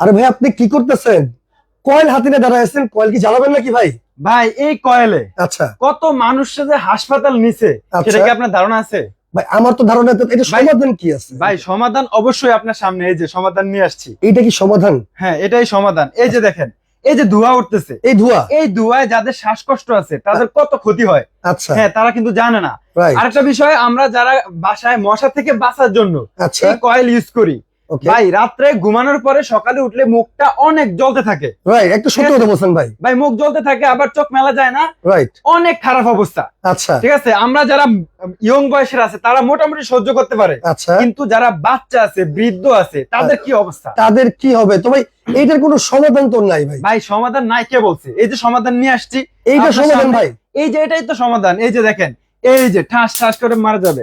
আরে ভাই আপনি কি করতেছেন? কয়েল হাতে নিয়ে দাঁড়ায় আছেন কয়েল কি জ্বালাবেন নাকি ভাই? ভাই এই কয়েলে আচ্ছা। কত মানুষ যে হাসপাতাল নিছে আচ্ছা। সেটা কি আপনার ধারণা আছে? ভাই আমার তো ধারণা এটা সমাধান কি আছে? ভাই সমাধান অবশ্যই আপনার সামনে এই যে সমাধান নিয়ে আসছি। এইটা কি সমাধান? হ্যাঁ এটাই সমাধান। এই যে দেখেন এই যে ধোঁয়া উঠতেছে এই ধোয়া? এই ধোঁয়ায় যাদের শ্বাসকষ্ট আছে তাদের কত ক্ষতি হয়? আচ্ছা। হ্যাঁ তারা কিন্তু জানে না। আরেকটা বিষয় আমরা যারা বাসায় মশা থেকে বাঁচার জন্য আচ্ছা। এই কয়েল ইউজ করি। ভাই রাত্রে ঘুমানোর পরে সকালে উঠলে মুখটা অনেক জ্বলতে থাকে। রাইট একটু সত্য কথা বলছেন ভাই। ভাই মুখ জ্বলতে থাকে আবার চোখ মেলা যায় না। রাইট অনেক খারাপ অবস্থা। আচ্ছা। ঠিক আছে? আমরা যারা ইয়ং বয়সের আছে তারা মোটামুটি সহ্য করতে পারে। আচ্ছা। কিন্তু যারা বাচ্চা আছে বৃদ্ধ আছে তাদের কি অবস্থা? তাদের কি হবে? তো ভাই এইটার কোনো সমাধান তো নাই ভাই। ভাই সমাধান নাই কে বলছে? এই যে সমাধান নিয়ে আসছি এইটা সমাধান ভাই। এই যে এটাই তো সমাধান। এই যে দেখেন এই যে ঠাস ঠাস করে মারা যাবে।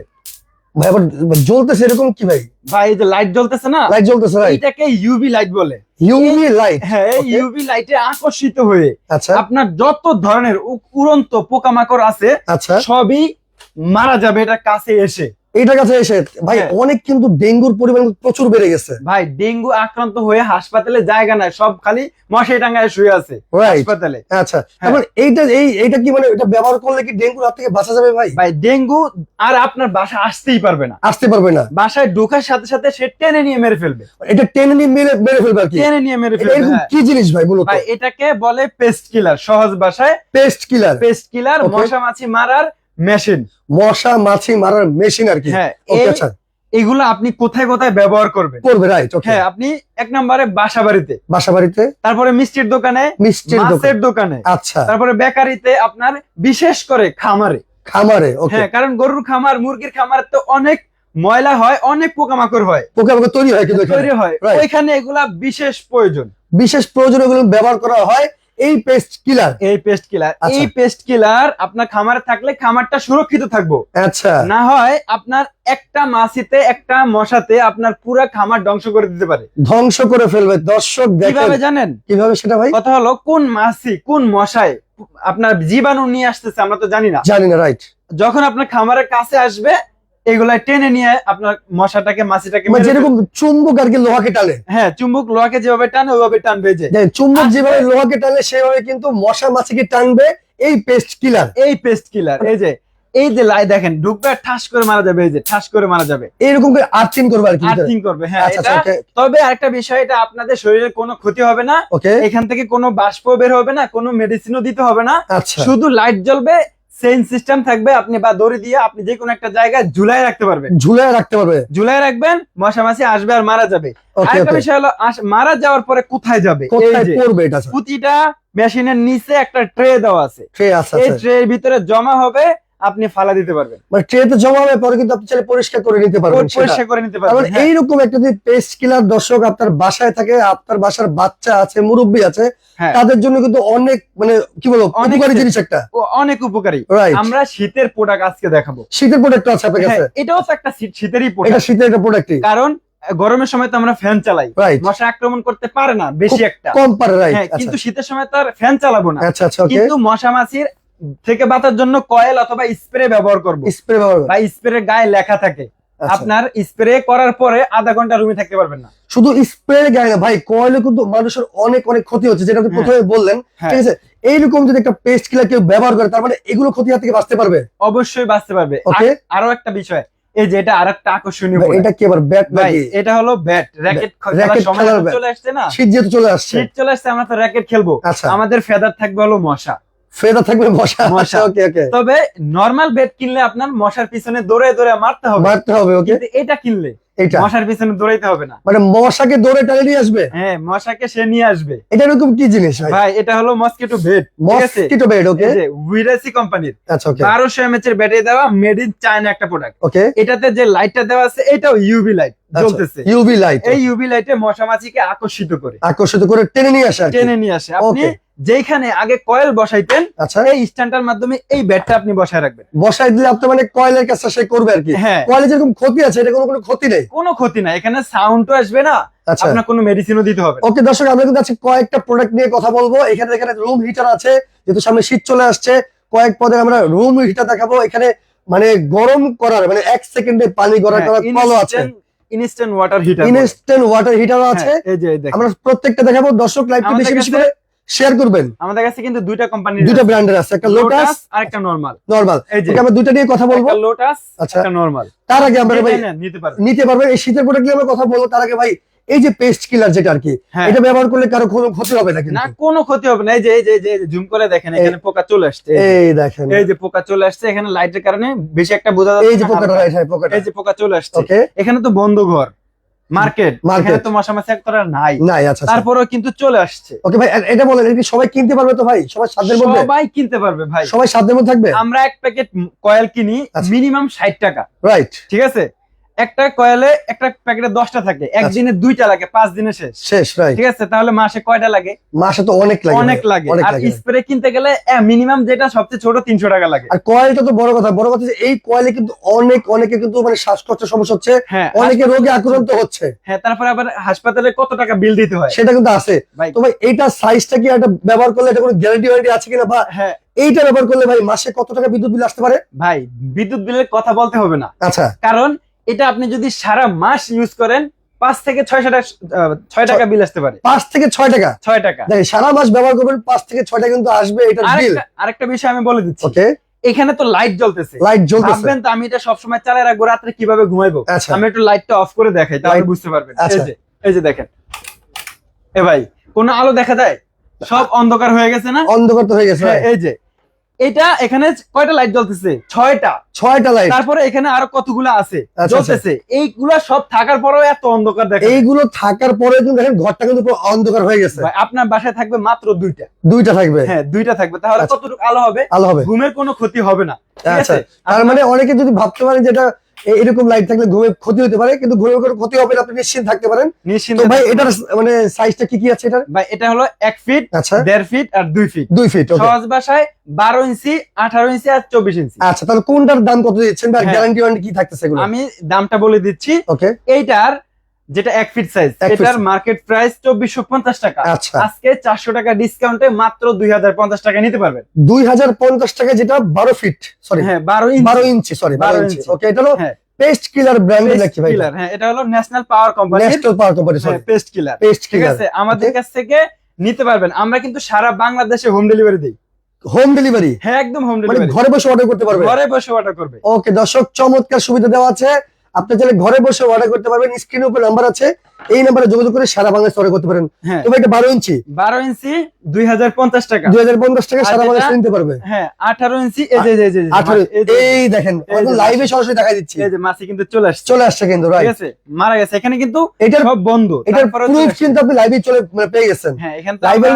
ভাই আবার জ্বলতেছে এরকম কি ভাই? ভাই এই যে লাইট জ্বলতেছে না? লাইট জ্বলতেছে ভাই এটাকে ইউভি লাইট বলে। ইউভি লাইট হ্যাঁ. ইউভি লাইটে আকর্ষিত হয়ে আচ্ছা। আপনার যত ধরনের উড়ন্ত পোকামাকড় আছে আচ্ছা। সবই মারা যাবে এটা কাছে এসে। এইটার কাছে এসে ভাই হ্যাঁ। অনেক কিন্তু ডেঙ্গুর পরিমাণ প্রচুর বেড়ে গেছে। ভাই ডেঙ্গু আক্রান্ত হয়ে হাসপাতালে জায়গা নাই সব খালি মশাই টাঙ্গায় শুয়ে আছে হাসপাতালে। আচ্ছা হ্যাঁ। এখন এইটা এই এইটা কি মানে এটা ব্যবহার করলে কি ডেঙ্গুর হাত থেকে বাঁচা যাবে ভাই? ভাই ডেঙ্গু আর আপনার বাসা আসতেই পারবে না। আসতে পারবে না। বাসায় ঢোকার সাথে সাথে সে টেনে নিয়ে মেরে ফেলবে। এটা টেনে নিয়ে মেরে মেরে ফেলবে আর কি? টেনে নিয়ে মেরে ফেলবে এরকম হ্যাঁ। কি জিনিস ভাই মূলত ভাই এটাকে বলে পেস্ট কিলার সহজ ভাষায় পেস্ট কিলার পেস্ট কিলার. মশা মাছি মারার মেশিন। মশা মাছি মারার মেশিন আর কি। হ্যাঁ আচ্ছা। এগুলো আপনি কোথায় কোথায় ব্যবহার করবেন? করবে রাইট ওকে হ্যাঁ আপনি এক নম্বরে বাসা বাড়িতে বাসা বাড়িতে তারপরে মিষ্টির দোকানে মিষ্টির মাছের দোকানে। আচ্ছা। তারপরে বেকারিতে আপনার বিশেষ করে খামারে। খামারে ওকে হ্যাঁ কারণ গরুর খামার মুরগির খামার তো অনেক ময়লা হয় অনেক পোকামাকড় হয়। পোকামাকড় তৈরি হয় কিন্তু এখানে। তৈরি হয় ওইখানে এগুলা বিশেষ প্রয়োজন। বিশেষ প্রয়োজনগুলো ব্যবহার করা হয়। এই পেস্ট কিলার এই পেস্ট কিলার আচ্ছা। এই পেস্ট কিলার আপনার খামারে থাকলে খামারটা সুরক্ষিত থাকব। আচ্ছা। না হয় আপনার একটা মাছিতে একটা মশাতে আপনার পুরো খামার ধ্বংস করে দিতে পারে। ধ্বংস করে ফেলবে। দর্শক দেখেন। কীভাবে জানেন? কীভাবে সেটা ভাই? কথা হলো কোন মাছি কোন মশায় আপনার জীবাণু নিয়ে আসতেছে আমরা তো জানি না। জানি না রাইট যখন আপনার খামারের কাছে আসবে এগুলা টেনে নিয়ে আপনার মশাটাকে মাছিটাকে মানে যেরকম চুম্বক আর কি লোহাকে টানে। হ্যাঁ চুম্বক লোহাকে যেভাবে টানে ওইভাবে টানবে যে। চুম্বক। যেভাবে লোহাকে টানে সেভাবে কিন্তু মশা মাছিকে টানবে এই পেস্ট কিলার এই পেস্ট কিলার এই যে। এই যে লাই দেখেন ঢুকবে ঠাস করে মারা যাবে এই যে ঠাস করে মারা যাবে। এরকম করে আর্থিং করবে আর কি আর্থিং করবে হ্যাঁ আচ্ছা এটা আচ্ছা তবে আরেকটা বিষয় এটা আপনাদের শরীরে কোনো ক্ষতি হবে না। ওকে এখান থেকে কোনো বাষ্প বের হবে না কোনো মেডিসিনও দিতে হবে না। আচ্ছা। শুধু লাইট জ্বলবে সিস্টেম থাকবে আপনি বা দড়ি দিয়ে আপনি যে কোনো একটা জায়গায় ঝুলাই রাখতে পারবেন। ঝুলাই রাখতে পারবে। ঝুলাই রাখবেন মশা মাছি আসবে আর মারা যাবে। আরেকটা বিষয় হলো মারা যাওয়ার পরে কোথায় যাবে? কোথায় পড়বে এটা প্রতিটা মেশিনের নিচে একটা ট্রে দেওয়া আছে। ট্রে আছে এই ট্রের ভিতরে জমা হবে আপনি ফালা দিতে পারবেন। মানে ট্রেতে জমা হবে পরে কিন্তু আপনি চাইলে পরিষ্কার করে নিতে পারবেন পরিষ্কার করে নিতে পারবেন হ্যাঁ। এইরকম একটা যদি পেস্ট কিলার দর্শক আপনার বাসায় থাকে আপনার বাসার বাচ্চা আছে মুরব্বী আছে হ্যাঁ। তাদের জন্য কিন্তু অনেক মানে কি বলব উপকারী জিনিস একটা। ও অনেক উপকারী। আমরা শীতের প্রোডাক্ট আজকে দেখাবো। শীতের প্রোডাক্ট আছে আপনার হ্যাঁ, কাছে এটাও তো একটা শীত- শীতেরই এটা প্রোডাক্ট শীতের একটা প্রোডাক্টই কারণ গরমের সময় তো আমরা ফ্যান চালাই। মশা আক্রমণ করতে পারে না বেশি একটা। কম পারে হ্যাঁ কিন্তু শীতের সময় তো আর ফ্যান চালাবো না। আচ্ছা আচ্ছা কিন্তু মশা মাছির থেকে বাঁচার জন্য কয়েল অথবা স্প্রে ব্যবহার করব। স্প্রে ব্যবহার বা স্প্রে গায়ে লেখা থাকে। আচ্ছা। আপনার স্প্রে করার পরে আধা ঘণ্টা রুমে থাকতে পারবেন না। শুধু স্প্রে গায়ে না ভাই কয়েলে কিন্তু মানুষের অনেক অনেক ক্ষতি হচ্ছে যেটা আপনি হ্যাঁ। প্রথমে বললেন। হ্যাঁ। ঠিক আছে? এইরকম যদি একটা পেস্ট কিলার কেউ ব্যবহার করে তার মানে এগুলো ক্ষতি হাত থেকে বাঁচতে পারবে? অবশ্যই বাঁচতে পারবে। ওকে আরও একটা বিষয় এই যে এটা আর একটা আকর্ষণীয় এটা কি আবার ব্যাট ভাই এটা হলো ব্যাট র্যাকেট bat। চলে আসছে না? শীত যেহেতু চলে আসছে। শীত চলে আসছে আমরা তো র্যাকেট খেলব। আচ্ছা। আমাদের ফেদার থাকবে হলো মশা। ফেদা থাকবে মশা। মশা। ওকে ওকে তবে নর্মাল বেড কিনলে আপনার মশার পিছনে দৌড়ে দৌড়ে মারতে হবে। মারতে হবে ওকে এটা কিনলে এটা। মশার পিছনে দৌড়াইতে হবে না। মানে মশাকে দৌড়ে টানে নিয়ে আসবে? হ্যাঁ মশাকে সে নিয়ে আসবে। এটা এরকম কি জিনিস ভাই? এটা হলো mosquito bed mosquito bed okay উইরাসি কোম্পানির আচ্ছা ওকে এমএচ এর ব্যাটারি দেওয়া মেড ইন চায়না একটা প্রোডাক্ট ওকে এটাতে যে লাইটটা দেওয়া আছে এটাও ইউভি লাইট জ্বলতেছে। ইউভি লাইট এই ইউভি লাইটে মশা মাছিকে আকর্ষিত করে। আকর্ষিত করে টেনে নিয়ে আসে টেনে নিয়ে আসে। আপনি যেখানে আগে কয়েল বসাইতেন আচ্ছা। এই স্ট্যান্ডটার মাধ্যমে এই ব্যাটটা আপনি বসায় রাখবেন। বসাই দিলে আপনি মানে কয়েলের কাছে সে করবে আর কি। হ্যাঁ। কয়েলের যেরকম ক্ষতি আছে এটা কোনো কোনো ক্ষতি নেই। কোনো ক্ষতি এখানে সাউন্ডও আসবে না। আচ্ছা। আপনার কোনো মেডিসিনও দিতে হবে ওকে দর্শক আমরা কিন্তু আজকে কয়েকটা প্রোডাক্ট নিয়ে কথা বলব। এখানে এখানে রুম হিটার আছে যেহেতু সামনে শীত চলে আসছে। কয়েক পদে আমরা রুম হিটার দেখাবো। এখানে মানে গরম করার মানে এক সেকেন্ডে পানি গরম হ্যাঁ, করার কলও আছে। Instant water heater instant water heater আছে। এই যে আমরা প্রত্যেকটা দেখাবো দর্শক লাইভটা বেশি বেশি করে শেয়ার করবেন। আমাদের কাছে কিন্তু দুইটা কোম্পানি দুইটা ব্র্যান্ডের আছে একটা লোটাস আর একটা নরমাল নরমাল এই যে আমরা দুইটা নিয়ে কথা বলব। একটা লোটাস আচ্ছা। একটা নরমাল তার আগে আমরা ভাই নিতে পারবেন। নিতে পারবেন। এই শীতের প্রোডাক্ট নিয়ে আমরা কথা বলব? তার আগে ভাই এই যে পেস্ট কিলার যেটা আর কি হ্যাঁ। এটা ব্যবহার করলে কারও কোনো ক্ষতি হবে না না কোনো ক্ষতি হবে না। এই যে এই যে জুম করে দেখেন এখানে পোকা চলে আসছে। এই দেখেন। এই যে পোকা চলে আসছে এখানে লাইটের কারণে বেশি একটা বোঝা যাচ্ছে এই যে পোকাটা হালকা। রাইট হ্যাঁ পোকাটা। এই যে পোকা চলে আসছে। এখানে তো বন্ধ ঘর মার্কেট। এখানে তো মশা মাছি একটা নাই। নাই আচ্ছা আচ্ছা। তারপরেও কিন্তু চলে আসছে। ওকে ভাই এটা বলেন এটা সবাই কিনতে পারবে তো ভাই? সবাই সাধ্যের মধ্যে? সবাই কিনতে পারবে ভাই। সবাই সাধ্যের মধ্যে থাকবে? আমরা এক প্যাকেট কয়েল কিনি আচ্ছা। মিনিমাম ষাট টাকা। রাইট ঠিক আছে? একটা কয়েলে একটা প্যাকেটে দশটা থাকে। আচ্ছা। একদিনে দুইটা লাগে পাঁচ দিনে শেষ। শেষ ঠিক আছে? তাহলে মাসে কয়টা লাগে? মাসে তো অনেক লাগে অনেক লাগে। আর স্প্রে কিনতে গেলে মিনিমাম যেটা সবচেয়ে ছোট তিনশো টাকা লাগে। আর কয়েলটা তো বড় কথা বড় কথা এই কয়েলে কিন্তু অনেক অনেকে কিন্তু মানে শ্বাসকষ্টের সমস্যা হচ্ছে হ্যাঁ অনেকে রোগে আক্রান্ত হচ্ছে। হ্যাঁ তারপরে আবার হাসপাতালে কত টাকা বিল দিতে হয়? সেটা কিন্তু আছে। তো ভাই এইটা সাইজটা কি একটা ব্যবহার করলে এটা কোনো গ্যারান্টি ওয়ারেন্টি আছে কিনা? বা হ্যাঁ। এইটা ব্যবহার করলে ভাই মাসে কত টাকা বিদ্যুৎ বিল আসতে পারে? ভাই বিদ্যুৎ বিলের কথা বলতে হবে না। আচ্ছা। কারণ এটা আপনি যদি সারা মাস ইউজ করেন পাঁচ থেকে ছয়শো টাকা ছয় টাকা বিল আসতে পারে। পাঁচ থেকে ছয় টাকা? ছয় টাকা। সারা মাস ব্যবহার করবেন পাঁচ থেকে ছয় টাকা কিন্তু আসবে আরেকটা বিষয় আমি বলে দিচ্ছি। ওকে এখানে তো লাইট জ্বলতেছে। লাইট জ্বলতেছে। ভাববেন তো আমি এটা সবসময় চালিয়ে রাখব রাত্রে কীভাবে ঘুমাইবো? আচ্ছা। আমি একটু লাইটটা অফ করে দেখাই তাহলে বুঝতে পারবেন। এই আচ্ছা। যে এই যে দেখেন। এ ভাই কোনো আলো দেখা যায়? সব অন্ধকার হয়ে গেছে না? অন্ধকার তো হয়ে গেছে হ্যাঁ, এই যে এটা এখানে কয়টা লাইট জ্বলতেছে? ছয়টা। ছয়টা লাইট তারপরে এখানে আরও কতগুলো আছে? আচ্ছা। জ্বলতেছে। এইগুলা সব থাকার পরেও এত অন্ধকার দেখা এইগুলো থাকার পরে কিন্তু দেখেন ঘরটা কিন্তু পুরো অন্ধকার হয়ে গেছে। ভাই, আপনার বাসায় থাকবে মাত্র দুইটা। দুইটা থাকবে? হ্যাঁ দুইটা থাকবে। তাহলে আচ্ছা। কতটুকু আলো হবে? আলো হবে। ঘুমের কোনো ক্ষতি হবে না। ঠিক আচ্ছা। আছে? তার মানে অনেকে যদি ভাবতে পারেন যেটা এরকম লাইট থাকলে ঘুমে ক্ষতি হতে পারে কিন্তু ঘুমের কোনো ক্ষতি হবে না আপনি নিশ্চিন্ত থাকতে পারেন। নিশ্চিন্ত ভাই এটার মানে সাইজটা কি কি আছে এটার? ভাই এটা হলো 1 ফিট আচ্ছা। দেড় ফিট আর 2 ফিট 2 ফিট ওকে সহজ ভাষায় বারো ইঞ্চি আঠারো ইঞ্চি আর চব্বিশ ইঞ্চি। আচ্ছা তাহলে কোনটার দাম কত দিচ্ছেন হ্যাঁ। গ্যারান্টি ওয়ারেন্টি কি থাকতেছে এগুলো আমি দামটা বলে দিচ্ছি। ওকে এইটার যেটা এক ফিট সাইজ এটার মার্কেট প্রাইস চব্বিশশো পঞ্চাশ টাকা। আচ্ছা। আজকে চারশো টাকা ডিসকাউন্টে মাত্র দুই হাজার পঞ্চাশ টাকা নিতে পারবেন। দুই হাজার পঞ্চাশ টাকা যেটা বারো ফিট সরি হ্যাঁ বারো ইঞ্চি বারো ইঞ্চি সরি বারো ইঞ্চি। ওকে এটা হলো হ্যাঁ। পেস্ট কিলার ব্র্যান্ডের নাকি ভাই কিলার হ্যাঁ এটা হলো national power company national power company sorry pest killer pest ঠিক আছে আমাদের কাছ থেকে নিতে পারবেন। আমরা কিন্তু সারা বাংলাদেশে হোম ডেলিভারি দিই। হোম ডেলিভারি হ্যাঁ একদম হোম মানে ডেলিভারি ঘরে বসে অর্ডার করতে পারবে? ঘরে বসে অর্ডার করবে। ওকে দর্শক চমৎকার সুবিধা দেওয়া আছে। আপনি চাইলে ঘরে বসে অর্ডার করতে পারবেন। স্ক্রিনের উপর নাম্বার আছে। এই নাম্বারে যোগাযোগ করে সারা বাংলাদেশ অর্ডার করতে পারেন। হ্যাঁ। তবে এটা বারো ইঞ্চি। বারো ইঞ্চি দুই হাজার পঞ্চাশ টাকা। দুই হাজার পঞ্চাশ টাকা সারা বাংলাদেশ নিতে পারবে। হ্যাঁ আঠারো ইঞ্চি এই আঠারো দেখেন লাইভে সরাসরি দেখা দিচ্ছি। এই যে মাছি কিন্তু চলে আসছে। চলে আসছে কিন্তু ঠিক আছে? মারা গেছে। এখানে কিন্তু এটার সব বন্ধ। এটার প্রুফ কিন্তু আপনি লাইভে চলে মানে পেয়ে গেছেন। হ্যাঁ এখানে তো লাইভে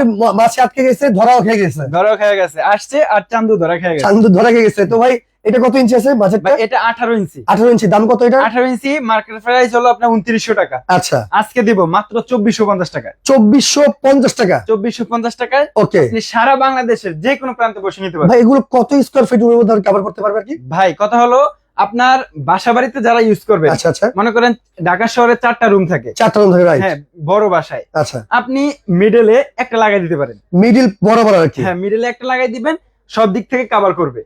আটকে গেছে ধরাও খেয়ে গেছে। ধরা খেয়ে গেছে। আসছে আর চান্দু ধরা খেয়ে গেছে। চান্দু ধরা খেয়ে গেছে। তো ভাই এটা কত ইঞ্চি আছে বাজেটটা এটা আঠারো ইঞ্চি আঠারো ইঞ্চি দাম কত এটা? আঠারো ইঞ্চি মার্কেট প্রাইস হলো আপনার উনত্রিশশো টাকা। আচ্ছা। আজকে দিব মাত্র চব্বিশশো পঞ্চাশ টাকা চব্বিশশো পঞ্চাশ টাকা? চব্বিশশো পঞ্চাশ টাকায় ওকে আপনি সারা বাংলাদেশের যে কোনো প্রান্তে বসে নিতে পারবেন। ভাই এগুলো কত স্কোয়ার ফিট মধ্যে কভার করতে পারবে আর কি? ভাই কথা হলো আপনার বাসা বাড়িতে যারা ইউজ করবে আচ্ছা আচ্ছা। মনে করেন ঢাকা শহরে চারটা রুম থাকে। চারটা রুম থাকে রাইট হ্যাঁ বড় বাসায়। আচ্ছা। আপনি মিডলে একটা লাগাই দিতে পারেন। মিডিল বড় আর কি। হ্যাঁ মিডলে একটা লাগাই দিবেন সব দিক থেকে কভার করবে।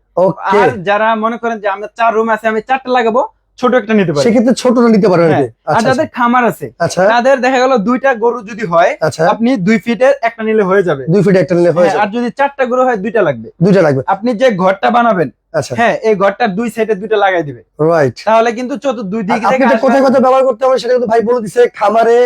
আর যারা মনে করেন যে আমরা চার রুম আছে আমি চারটা লাগাবো ছোট একটা নিতে পারি সেক্ষেত্রে ছোটটা নিতে আর কি হ্যাঁ, আর আচ্ছা যাদের খামার আছে আচ্ছা। তাদের দেখা গেল দুইটা গরু যদি হয় আচ্ছা। আপনি দুই ফিটের একটা নিলে হয়ে যাবে। দুই ফিট একটা নিলে হয়ে হ্যাঁ, আর যদি চারটা গরু হয় দুইটা লাগবে। দুইটা লাগবে। আপনি যে ঘরটা বানাবেন আচ্ছা। হ্যাঁ এই ঘরটার দুই সাইডে দুইটা লাগাই দিবে। রাইট তাহলে কিন্তু দুই দিক থেকে কোথায় কোথায় ব্যবহার করতে হবে সেটা কিন্তু ভাই বলে দিছে খামারে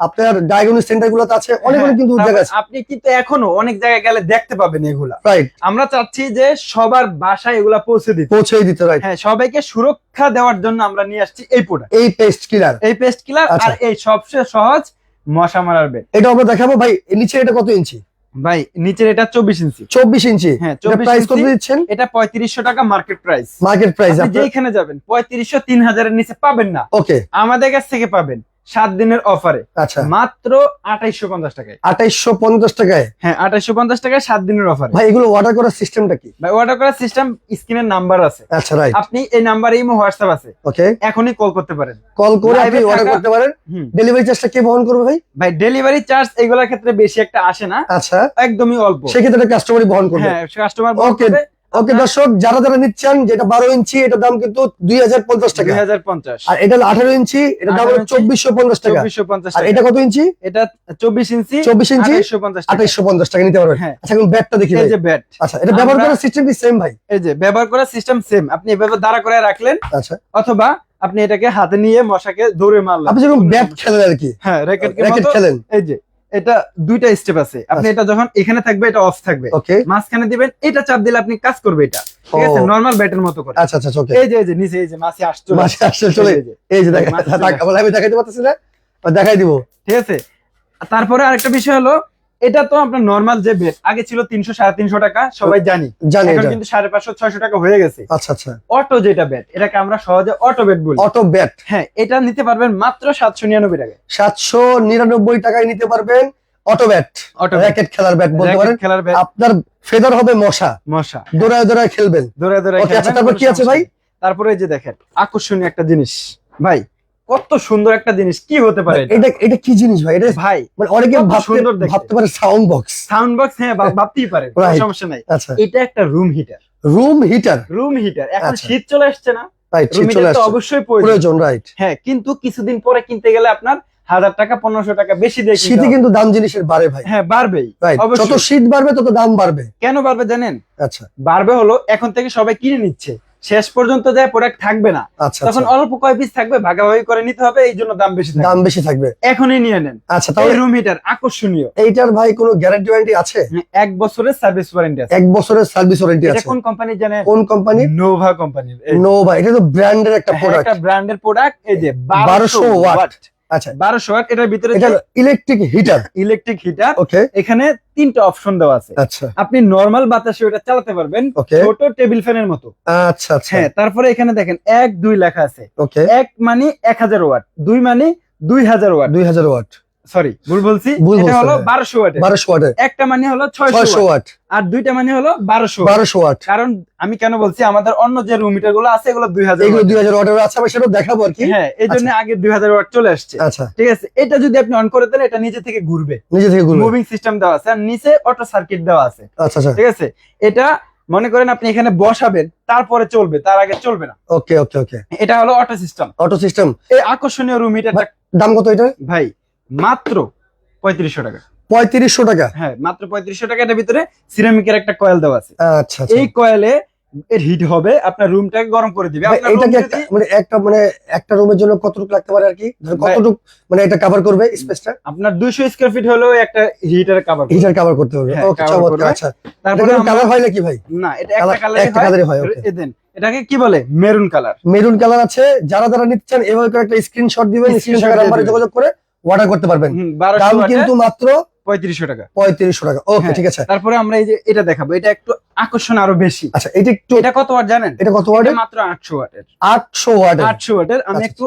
আপনার ডায়াগনোস সেন্টারগুলো আছে অনেক হ্যাঁ, অনেক কিন্তু জায়গা আছে। আপনি কিন্তু এখনও অনেক জায়গায় গেলে দেখতে পাবেন এগুলা। রাইট আমরা চাচ্ছি যে সবার বাসায় এগুলা পৌঁছে দিতে। পৌঁছে দিতে রাইট হ্যাঁ সবাইকে সুরক্ষা দেওয়ার জন্য আমরা নিয়ে আসছি এই প্রোডাক্ট এই পেস্ট কিলার এই পেস্ট কিলার আচ্ছা। আর এই সবচেয়ে সহজ মশা মারার বেড এটা আমরা দেখাবো ভাই নিচে এটা কত ইঞ্চি? ভাই নিচের এটা চব্বিশ ইঞ্চি। চব্বিশ ইঞ্চি। হ্যাঁ এটা 24 প্রাইস কত দিচ্ছেন? এটা পঁয়ত্রিশশো টাকা মার্কেট প্রাইস মার্কেট প্রাইস যেখানে যাবেন পঁয়ত্রিশশো তিন হাজারের নিচে পাবেন না। ওকে আমাদের কাছ থেকে পাবেন। সাত দিনের অফারে আচ্ছা। মাত্র আঠাইশো পঞ্চাশ টাকায়। আঠাইশশো পঞ্চাশ টাকায়? হ্যাঁ আঠাইশো পঞ্চাশ টাকায় সাত দিনের অফার ভাই এগুলো অর্ডার করার সিস্টেমটা কি? ভাই অর্ডার করার সিস্টেম স্ক্রিনের নাম্বার আছে। আচ্ছা রাইট আপনি এই নাম্বারে ইমো হোয়াটসঅ্যাপ আছে। ওকে এখনই কল করতে পারেন। কল করে আপনি অর্ডার করতে পারেন। ডেলিভারি চার্জটা কে বহন করবে ভাই? ভাই ডেলিভারি চার্জ এগুলোর ক্ষেত্রে বেশি একটা আসে না। আচ্ছা। একদমই অল্প। সেক্ষেত্রে কাস্টমারই বহন করবে। হ্যাঁ কাস্টমার Okay. ওকে দর্শক যারা যারা নিচ্ছেন যেটা বারো ইঞ্চি এটার দাম কিন্তু দুই হাজার পঞ্চাশ টাকা। দুই হাজার পঞ্চাশ। আর এটা আঠারো ইঞ্চি দাম হলো 18 ইঞ্চি, চব্বিশশো পঞ্চাশ টাকা। চব্বিশশো পঞ্চাশ আর এটা কত ইঞ্চি? এটা চব্বিশ ইঞ্চি চব্বিশ ইঞ্চি আঠাইশশো পঞ্চাশ টাকা। নিতে পারবেন। হ্যাঁ। আচ্ছা এখন ব্যাটটা দেখি এই যে ব্যাট। আচ্ছা এটা ব্যবহার করার সিস্টেম কি সেম ভাই? এই যে ব্যবহার করার সিস্টেম সেম আপনি এভাবে দাঁড়া করে রাখলেন আচ্ছা। অথবা আপনি এটাকে হাতে নিয়ে মশাকে দৌড়ে মারলেন। আপনি যখন ব্যাট খেলেন আর কি। হ্যাঁ র্যাকেট খেলেন। এই যে এটা দুইটা স্টেপ আছে। আপনি আচ্ছা। এটা যখন এখানে থাকবে এটা অফ থাকবে। ওকে মাঝখানে দিবেন এটা চাপ দিলে আপনি কাজ করবে এটা। ঠিক আছে। নরমাল ব্যাটের মতো করে। আচ্ছা আচ্ছা ওকে এই যে এই যে নিচে এই যে মাছি আসছে মাছি আসছে চলে। এই যে দেখেন আমি দেখাইতে পারতেছি না দেখাই দিব। ঠিক আছে? তারপরে আরেকটা বিষয় হলো এটা তো আপনার নরমাল যে বেড আগে ছিল তিনশো সাড়ে তিনশো টাকা সবাই জানি। জানি এখন কিন্তু সাড়ে পাঁচশো ছয়শো টাকা হয়ে গেছে। আচ্ছা আচ্ছা। অটো যেটা বেড এটাকে আমরা সহজে অটো বেড বলি। অটো ব্যাট হ্যাঁ এটা নিতে পারবেন মাত্র সাতশো নিরানব্বই টাকা সাতশো নিরানব্বই টাকায় নিতে পারবেন অটো ব্যাট র্যাকেট খেলার ব্যাট বলতে পারেন। খেলার ব্যাট আপনার ফেদার হবে মশা। মশা। দৌড়ায় দৌড়ায় খেলবেন। আচ্ছা, তারপর কি আছে ভাই? তারপরে এই যে দেখেন আকর্ষণীয় একটা জিনিস। ভাই কত সুন্দর একটা জিনিস কি হতে পারে এটা? এটা কি জিনিস ভাই? এটা ভাই মানে অনেকে সুন্দর ভাবতে পারে সাউন্ড বক্স সাউন্ড বক্স হ্যাঁ ভাব- ভাবতেই পারে সমস্যা নাই। আচ্ছা। এটা একটা room heater room heater room heater এখন আচ্ছা। শীত চলে আসছে না। অবশ্যই প্রয়োজন। রাইট হ্যাঁ কিন্তু কিছুদিন পরে কিনতে গেলে আপনার হাজার টাকা পনেরোশো টাকা বেশি দিয়ে শীতে কিন্তু দাম জিনিসের বাড়ে ভাই। হ্যাঁ বাড়বেই যত শীত বাড়বে তত দাম বাড়বে। কেন বাড়বে জানেন? আচ্ছা। বাড়বে হলো এখন থেকে সবাই কিনে নিচ্ছে। শেষ পর্যন্ত যায় প্রোডাক্ট থাকবে না আচ্ছা তখন আচ্ছা। অল্প কয় পিস থাকবে ভাগাভাগি করে নিতে হবে এই জন্য দাম বেশি দাম বেশি থাকবে। এখনই নিয়ে নেন। আচ্ছা তাহলে রুম হিটার আকর্ষণীয়। এইটার ভাই কোনো গ্যারান্টি ওয়ারেন্টি আছে? হ্যাঁ, এক বছরের সার্ভিস ওয়ারেন্টি আছে। এক বছরের সার্ভিস ওয়ারেন্টি আছে। কোন কোম্পানি জানে? কোন কোম্পানি নোভা কোম্পানি নোভা এটা তো ব্র্যান্ডের একটা হ্যাঁ, প্রোডাক্ট একটা ব্র্যান্ডের প্রোডাক্ট এই যে 1200 ওয়াট আচ্ছা। ওয়াট এটার ভিতরে এটা electric heater electric heater okay এখানে তিনটা অপশন দেওয়া আছে। আচ্ছা। আপনি নরমাল বাতাসে ওটা চালাতে পারবেন ছোট টেবিল ফ্যানের মতো। আচ্ছা আচ্ছা। হ্যাঁ তারপরে এখানে দেখেন এক দুই লেখা আছে। ওকে এক মানে এক হাজার ওয়াট দুই মানে দুই হাজার ওয়াট। দুই হাজার ওয়াট। সরি ভুল বলছি? এটা হলো হ্যাঁ। বারোশো ওয়াট বারোশো ওয়াটের। একটা মানে হলো ছয়শো ছয়শো ওয়াট। ওয়াট আর দুইটা মানে হলো বারোশো বারোশো ওয়াট। কারণ আমি কেন বলছি আমাদের অন্য যে রুম মিটারগুলো আছে এগুলো দুই হাজার এগুলো দুই হাজার ওয়াটের আছে আমি সেটা দেখাবো আর কি। হ্যাঁ এই জন্য আগে দুই হাজার ওয়াট চলে আসছে। আচ্ছা। ঠিক আছে এটা যদি আপনি অন করে দেন এটা নিজে থেকে ঘুরবে। নিজে থেকে ঘুরবে। মুভিং সিস্টেম দেওয়া আছে আর নিচে অটো সার্কিট দেওয়া আছে। আচ্ছা আচ্ছা। ঠিক আছে? এটা মনে করেন আপনি এখানে বসাবেন তারপরে চলবে তার আগে চলবে না। ওকে ওকে ওকে। এটা হলো অটো সিস্টেম অটো সিস্টেম এই আকর্ষণীয় রুম হিটারটা দাম কত এটা? ভাই মাত্র পঁয়ত্রিশশো টাকা। পঁয়ত্রিশশো টাকা? হ্যাঁ মাত্র পঁয়ত্রিশশো টাকা এটার ভিতরে সিরামিকের একটা কয়েল দেওয়া আছে। আচ্ছা আচ্ছা। এই কয়েলে এর হিট হবে আপনার রুমটাকে গরম করে দিবে। এটা কি একটা মানে একটা মানে একটা রুমের জন্য কতটুকু লাগতে পারে আর কি? কতটুকু মানে এটা কভার করবে স্পেসটা আপনার দুইশো স্কোয়ার ফিট হলেও একটা হিটার কাভার হিটার কভার করতে হবে। হ্যাঁ, ওকে চমৎকার আচ্ছা। তারপরে কালার হয় নাকি ভাই? না এটা একটা কালারই একটা হয়। কালারই হয় ওকে দেন এটাকে কি বলে? মেরুন কালার মেরুন কালার আছে। যারা যারা নিচ্ছেন এভাবে একটা স্ক্রিনশট দিবেন স্ক্রিনশট নাম্বারে। যোগাযোগ করে অর্ডার করতে পারবেন। দাম কিন্তু মাত্র পঁয়ত্রিশশো টাকা। পঁয়ত্রিশশো টাকা। ওকে হ্যাঁ। ঠিক আছে। তারপরে আমরা এই যে এটা দেখাবো এটা একটু আকর্ষণ আরও বেশি। আচ্ছা এটা একটু এটা কত ওয়াট জানেন? এটা কত এটা ওয়াটের মাত্র আটশো ওয়াটের আটশো ওয়াটের আটশো ওয়াটের আমি আচ্ছা। একটু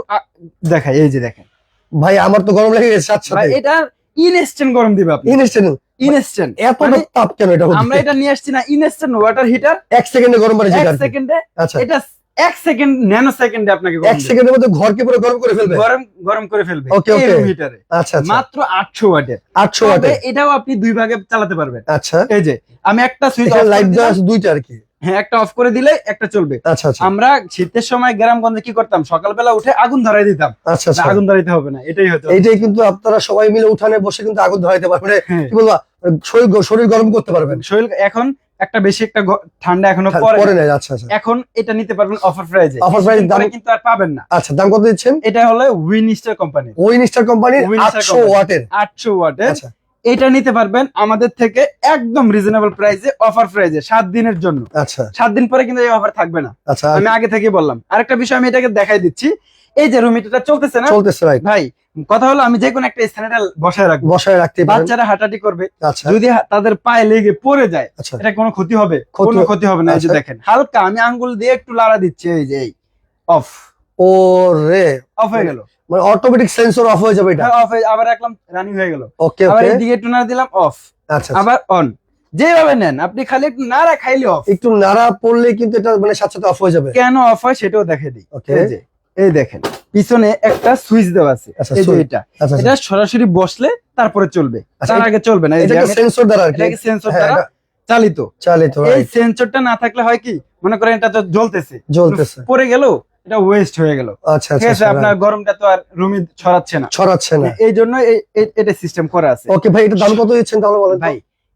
দেখাই এই যে দেখেন। ভাই আমার তো গরম লেগে গেছে ভাই এটা ইনস্ট্যান্ট গরম দিবে আপনি। ইনস্ট্যান্ট ইনস্ট্যান্ট এত মানে তাপ কেন এটা আমরা এটা নিয়ে আসছি না ইনস্ট্যান্ট ওয়াটার হিটার এক সেকেন্ডে গরম পানি এক। সেকেন্ডে। আচ্ছা। এটা এক সেকেন্ড ন্যানো সেকেন্ডে আপনাকে এক। সেকেন্ডের মধ্যে ঘরকে পুরো গরম করে ফেলবে? গরম গরম করে ফেলবে। okay. রুম হিটারে আচ্ছা আচ্ছা। মাত্র আটশো ওয়াটের আটশো তবে ওয়াটের এটাও আপনি দুই ভাগে চালাতে পারবেন। আচ্ছা। এই যে আমি একটা সুইচ লাইট দেওয়া দুইটা আর কি। হ্যাঁ একটা অফ করে দিলে একটা চলবে। আচ্ছা আচ্ছা। আমরা শীতের সময় গ্রামগঞ্জে কি করতাম? সকালবেলা উঠে আগুন ধরাই দিতাম। আচ্ছা আচ্ছা। আগুন ধরাইতে হবে না এটাই হতো। এইটাই কিন্তু আপনারা সবাই মিলে উঠানে বসে কিন্তু আগুন ধরাইতে পারবেন। মানে হ্যাঁ। কি বলব শরীর গরম করতে পারবেন। শরীর এখন একটা বেশি একটা ঠান্ডা এখনও পরে পরে নাই। আচ্ছা আচ্ছা। এখন এটা নিতে পারবেন অফার প্রাইজে অফার প্রাইজে দাম- কিন্তু আর পাবেন না। আচ্ছা দাম কত দিচ্ছেন? এটা হলো উইনস্টার কোম্পানি উইনস্টার আটশো company। ওয়াটের। আটশো ওয়াটের। আচ্ছা। এটা নিতে পারবেন আমাদের থেকে একদম রিজনেবল প্রাইসে অফার প্রাইজে সাত দিনের জন্য। আচ্ছা। সাত দিন পরে কিন্তু এই অফার থাকবে না। আচ্ছা আমি আগে থেকে বললাম। আরেকটা বিষয় আমি এটাকে দেখাই দিচ্ছি। এই যে রুম হিটারটা চলতেছে না? চলতেছে রাইট ভাই কথা হলো আমি যে কোনো একটা স্থানে বসায় রাখব। বসায় রাখতে বাচ্চারা হাঁটাহাঁটি করবে। আচ্ছা। যদি তাদের পায়ে লেগে পড়ে যায় আচ্ছা। এটা কোনো ক্ষতি হবে? কোনো ক্ষতি হবে না এই যে আচ্ছা। দেখেন। হালকা আমি আঙ্গুল দিয়ে একটু লাড়া দিচ্ছি এই যে এই অফ ও রে অফ হয়ে গেল। মানে অটোমেটিক সেন্সর অফ হয়ে যাবে এটা? অফ হয়ে আবার রাখলাম রানিং হয়ে গেল। ওকে আবার একটু নাড়া দিলাম অফ আচ্ছা আচ্ছা। আবার অন যেভাবে নেন আপনি খালি একটু নাড়া খাইলে অফ একটু নাড়া পড়লে কিন্তু এটা মানে সাথে সাথে অফ হয়ে যাবে। কেন অফ হয় সেটাও দেখে দিই। ওকে এই দেখেন পিছনে একটা সুইচ দেওয়া আছে। আচ্ছা, এই যে এটা। আচ্ছা। এটা সরাসরি বসলে তারপরে চলবে। আচ্ছা, তার আগে চলবে না এই এটা সেন্সর দ্বারা আর কি? এটাকে সেন্সর হ্যাঁ, দ্বারা চালিত। চালিত এই সেন্সরটা না থাকলে হয় কি? মনে করেন এটা তো জ্বলতেছে। জ্বলতেছে। পরে গেল? এটা ওয়েস্ট হয়ে গেল। আচ্ছা ঠিক আচ্ছা আছে আপনার গরমটা তো আর রুমে ছড়াচ্ছে না। ছড়াচ্ছে না। এই জন্য এটা সিস্টেম করা আছে। ওকে ভাই এটা দাম কত দিচ্ছেন তাহলে বলেন ভাই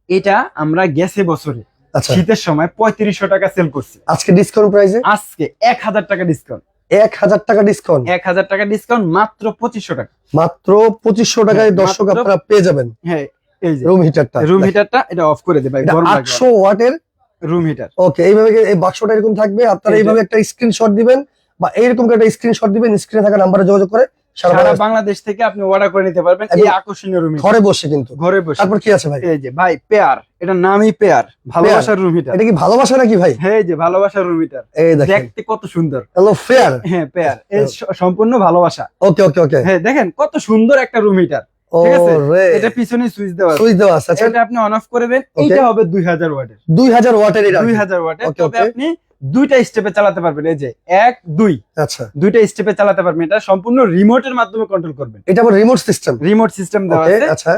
এটা আমরা গেছে বছরে আচ্ছা। শীতের সময় পঁয়ত্রিশশো টাকা সেল করছি। আজকে ডিসকাউন্ট প্রাইসে আজকে এক হাজার টাকা ডিসকাউন্ট এক হাজার টাকা ডিসকাউন্ট এক হাজার টাকা ডিসকাউন্ট মাত্র পঁচিশশো টাকা। মাত্র পঁচিশশো টাকায় হ্যাঁ, দর্শক মাত্র- আপনারা পেয়ে যাবেন। হ্যাঁ এই যে। রুম হিটারটা রুম হিটারটা এটা অফ করে দেবে আটশো ওয়াটের? রুম হিটার ওকে এইভাবে এই বাক্সটা এরকম থাকবে আপনারা এইভাবে একটা স্ক্রিনশট দিবেন বা এইরকম একটা স্ক্রিনশট দিবেন স্ক্রিনে থাকা নাম্বারে যোগাযোগ করে সারা বাংলাদেশ থেকে আপনি অর্ডার করে নিতে পারবেন। এই আকর্ষণীয় রুম ঘরে বসে কিন্তু। ঘরে বসে। তারপর কি আছে ভাই? এই যে ভাই পেয়ার এটা নামই পেয়ার ভালোবাসার রুম হিটার এটা। কি ভালোবাসা নাকি ভাই? হ্যাঁ এই যে ভালোবাসার রুম হিটার এই দেখেন। দেখতে কত সুন্দর। হ্যালো ফেয়ার হ্যাঁ পেয়ার এই সম্পূর্ণ ভালোবাসা। ওকে ওকে ওকে হ্যাঁ দেখেন কত সুন্দর একটা রুম হিটার ঠিক আছে? এটা পিছনে সুইচ দেওয়া আছে। সুইচ দেওয়া আছে। আচ্ছা। এটা আপনি অন অফ করবেন. এইটা হবে দুই হাজার ওয়াটের। দুই হাজার ওয়াটের এটা। দুই হাজার ওয়াটের। তবে আপনি দুইটা স্টেপে চালাতে পারবেন। এই যে এক দুই। আচ্ছা। দুইটা স্টেপে চালাতে পারবেন। এটা সম্পূর্ণ রিমোটের মাধ্যমে কন্ট্রোল করবেন। এটা আবার রিমোট সিস্টেম রিমোট সিস্টেম দেওয়া আছে। আচ্ছা।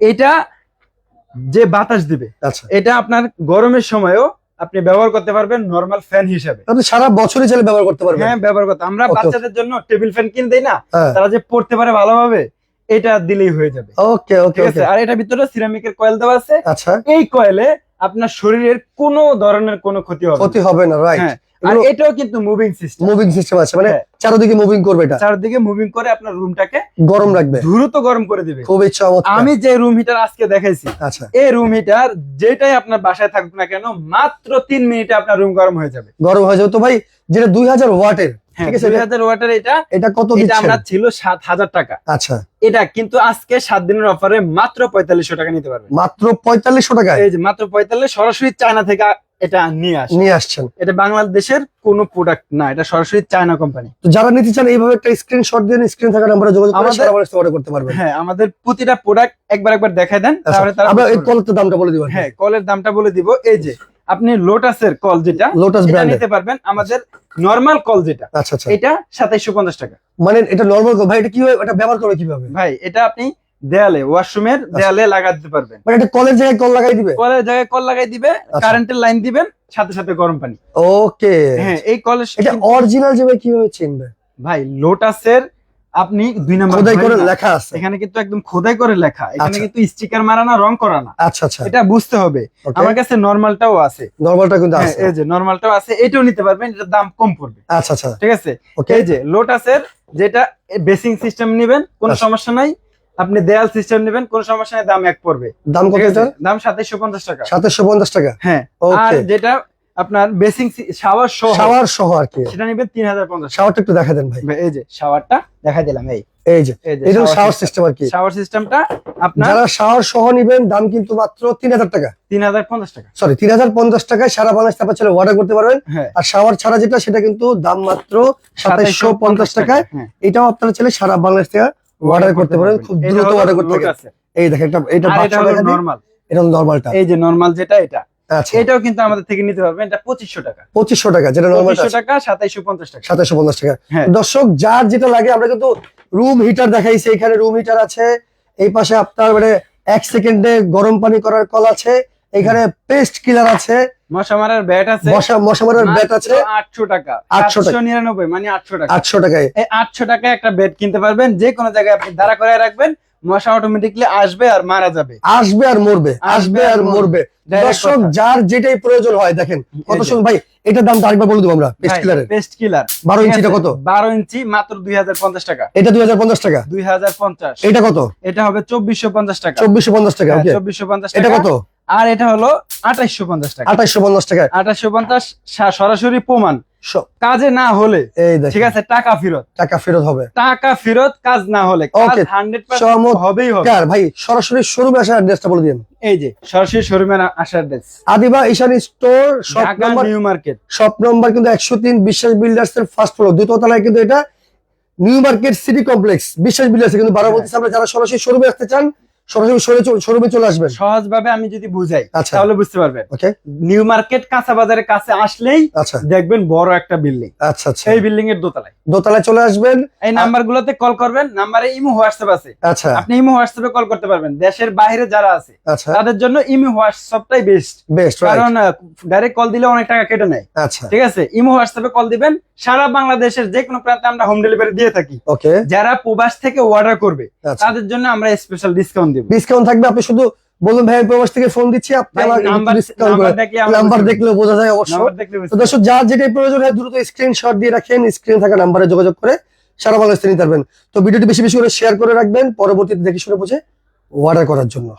এটা যে বাতাস দিবে আচ্ছা। এটা আপনার গরমের সময়ও আপনি ব্যবহার করতে পারবেন নরমাল ফ্যান হিসেবে। আপনি সারা বছরই চাইলে ব্যবহার করতে পারবেন। হ্যাঁ ব্যবহার করতে আমরা. বাচ্চাদের জন্য টেবিল ফ্যান কিনে দেই না হ্যাঁ। তারা যে পড়তে পারে ভালোভাবে এটা দিলেই হয়ে যাবে। ওকে ওকে ওকে আর এটা ভিতরে সিরামিকের কয়েল দেওয়া আছে। আচ্ছা। এই কয়েলে আপনার শরীরের কোনো ধরনের কোনো ক্ষতি হবে ক্ষতি হবে না রাইট হ্যাঁ আর এটাও কিন্তু মুভিং সিস্টেম মুভিং সিস্টেম আছে মানে হ্যাঁ। চারদিকে মুভিং করবে এটা। চারদিকে মুভিং করে আপনার রুমটাকে গরম রাখবে। দ্রুত গরম করে দিবে। খুবই চমৎকার। আমি যে রুম হিটার আজকে দেখাইছি আচ্ছা। এই রুম হিটার যেটাই আপনার বাসায় থাকুক না কেন মাত্র তিন মিনিটে আপনার রুম গরম হয়ে যাবে। গরম হয়ে যাবে। তো ভাই যেটা দুই হাজার ওয়াটের ঠিক আছে দুই এটা- হাজার ওয়াটের এটা এটা কত এটা আমরা ছিল সাত হাজার টাকা। আচ্ছা। এটা কিন্তু আজকে দিনের অফারে মাত্র টাকা নিতে পারবেন। মাত্র পঁয়তাল্লিশশো টাকায়? এই যে মাত্র পঁয়তাল্লিশ সরাসরি চায়না থেকে এটা নিয়ে নিয়ে আসছেন। এটা বাংলাদেশের কোনো প্রোডাক্ট না এটা সরাসরি চায়না কোম্পানি তো যারা নিতে চান এইভাবে একটা স্ক্রিনশট স্ক্রিন থাকা নাম্বারে যোগাযোগ করে আমাদের- সারা বাংলাদেশ অর্ডার করতে পারবেন। হ্যাঁ আমাদের প্রতিটা প্রোডাক্ট একবার একবার দেখায় দেন আচ্ছা, তাহলে তারা আমরা এই কলের দামটা বলে দিব হ্যাঁ কলের দামটা বলে দিব। এই যে আপনি লোটাসের কল যেটা লোটাস এটা ব্র্যান্ডের নিতে পারবেন আমাদের নরমাল কল যেটা। আচ্ছা আচ্ছা। এটা সাতাইশো পঞ্চাশ টাকা। মানে এটা নর্মাল ভাই এটা কীভাবে এটা ব্যবহার করে কীভাবে? ভাই এটা আপনি দেয়ালে ওয়াশরুমের আচ্ছা। দেয়ালে লাগা দিতে পারবেন। মানে এটা কলের জায়গায় কল লাগাই দিবে? কলের জায়গায় কল লাগাই দিবে আচ্ছা। কারেন্টের লাইন দিবেন সাথে সাথে গরম পানি। ওকে হ্যাঁ এই কলের এটা অরিজিনাল যে ভাই কীভাবে চিনবে? ভাই লোটাসের আপনি দুই নম্বর খোদাই করে লেখা আছে। এখানে কিন্তু একদম খোদাই করে লেখা। এখানে আচ্ছা। কিন্তু স্টিকার মারা না রং করা না। আচ্ছা আচ্ছা। এটা বুঝতে হবে। আমার কাছে নরমালটাও আছে। নর্মালটা কিন্তু হ্যাঁ, আছে। এই যে নরমালটাও আছে এটাও নিতে পারবেন এটার দাম কম পড়বে। আচ্ছা আচ্ছা। ঠিক আছে? এই যে লোটাসের যেটা বেসিং সিস্টেম নেবেন কোনো আচ্ছা। সমস্যা নাই। আপনি দেয়াল সিস্টেম নেবেন কোনো সমস্যা নাই দাম এক পড়বে। দাম কত দাম সাতাইশো পঞ্চাশ টাকা। সাতাশশো পঞ্চাশ টাকা? হ্যাঁ। আর যেটা আপনার বেসিং শাওয়ার সহ। শাওয়ার সহ আর কি। সেটা হাজার পঞ্চাশ। শাওয়ারটা একটু দেখা দেন ভাই। এই যে শাওয়ারটা দেখা দিলাম এই। এই যে এটা শাওয়ার সিস্টেম আর কি। শাওয়ার সিস্টেমটা আপনার যারা শাওয়ার সহ নিবেন দাম কিন্তু মাত্র তিন হাজার টাকা। তিন হাজার পঞ্চাশ টাকা। সরি তিন হাজার পঞ্চাশ টাকায় সারা বাংলাদেশ তারপর ছেলে অর্ডার করতে পারবেন। হ্যাঁ। আর শাওয়ার ছাড়া যেটা সেটা কিন্তু দাম মাত্র সাতাইশশো পঞ্চাশ টাকায়। হ্যাঁ। এটাও আপনারা ছেলে সারা বাংলাদেশ থেকে অর্ডার করতে পারেন খুব দ্রুত অর্ডার করতে পারেন এই দেখেন এটা এটা। নরমাল এটা নর্মালটা এই যে নরমাল যেটা এটা। এটাও কিন্তু আমাদের থেকে নিতে পারবেন এটা পঁচিশশো টাকা। পঁচিশশো টাকা যেটা পঁচিশশো টাকা সাতাইশো পঞ্চাশ টাকা। সাতাশশো পঞ্চাশ টাকা। হ্যাঁ। দর্শক যার যেটা লাগে আমরা কিন্তু রুম হিটার দেখাইছি। এখানে রুম হিটার আছে। এই পাশে আপনার মানে এক সেকেন্ডে গরম পানি করার কল আছে। এখানে পেস্ট কিলার আছে। মশা মারার ব্যাট আছে। মশা মশা মারার ব্যাট আছে। আটশো টাকা। 800 টাকা। আটশো নিরানব্বই মানে আটশো টাকা। আটশো টাকায়। এই আটশো টাকায় একটা বেড কিনতে পারবেন। যে কোনো জায়গায় আপনি দাঁড়া করে রাখবেন। মশা অটোমেটিকলি আসবে আর মারা যাবে। আসবে আর মরবে আসবে আর মরবে। দর্শক যার যেটাই প্রয়োজন হয় দেখেন কত। সময় ভাই এটার দামটা আরেকবার বলে দেবো আমরা পেস্ট কিলারের পেস্ট কিলার বারো ইঞ্চিটা কত? বারো ইঞ্চি মাত্র দুই হাজার পঞ্চাশ টাকা। এটা দুই হাজার পঞ্চাশ টাকা? দুই হাজার পঞ্চাশ। এটা কত? এটা হবে চব্বিশশো পঞ্চাশ টাকা। চব্বিশশো পঞ্চাশ টাকা ওকে চব্বিশশো পঞ্চাশ এটা কত? আর এটা হলো আঠাইশশো পঞ্চাশ টাকা। আঠাশশো পঞ্চাশ টাকা আঠাশশো পঞ্চাশ সা- সরাসরি প্রমাণ। কাজে না হলে এই ঠিক আছে টাকা ফেরত। টাকা ফেরত হবে। টাকা ফেরত কাজ না হলে। চমৎকার। হবেই হবে। ভাই সরাসরি শোরুমে আসার অ্যাড্রেসটা বলে দিন। এই যে সরাসরি শোরুমে আসার dress Adiba Ishan store shop number new market shop number কিন্তু একশো তিন বিশ্বাস বিল্ডার্স এর ফার্স্ট ফ্লোর দ্বিতীয় তলায় কিন্তু এটা new market city complex Biswas builders কিন্তু বারো বলতেছে আমরা যারা সরাসরি শোরুমে আসতে চান সরাসরি শোরুমে চলে আসবেন। সহজভাবে আমি যদি বুঝাই আচ্ছা। তাহলে বুঝতে পারবেন। ওকে। নিউ মার্কেট কাঁচা বাজারের কাছে আসলেই আচ্ছা। দেখবেন বড় একটা বিল্ডিং। আচ্ছা আচ্ছা। বিল্ডিং এর দোতলায়। দোতলায় চলে আসবেন। এই নাম্বার গুলোতে কল করবেন। নাম্বারে ইমো হোয়াটসঅ্যাপ আছে। আচ্ছা। আপনি ইমো হোয়াটসঅ্যাপে কল করতে পারবেন। দেশের বাইরে যারা আছে তাদের জন্য ইমো হোয়াটসঅ্যাপটাই বেস্ট বেস্ট কারণ ডাইরেক্ট কল দিলে অনেক টাকা কেটে নেয়। আচ্ছা। ঠিক আছে? ইমো হোয়াটসঅ্যাপে কল দিবেন। সারা বাংলাদেশের যে কোনো প্রান্তে আমরা হোম ডেলিভারি দিয়ে থাকি। ওকে যারা প্রবাস থেকে অর্ডার করবে তাদের জন্য আমরা স্পেশাল ডিসকাউন্ট দিব। ডিসকাউন্ট থাকবে আপনি শুধু বলুন ভাই প্রবাস থেকে ফোন দিচ্ছি নাম্বার দেখলে বোঝা যায় অবশ্যই দর্শক যার যেটাই প্রয়োজন হয় দ্রুত স্ক্রিনশট দিয়ে রাখেন স্ক্রিন থাকা নাম্বারে যোগাযোগ করে সারা বাংলাদেশ নিতে পারবেন। তো ভিডিওটি বেশি বেশি করে শেয়ার করে রাখবেন পরবর্তীতে দেখে শুনে বুঝে অর্ডার করার জন্য।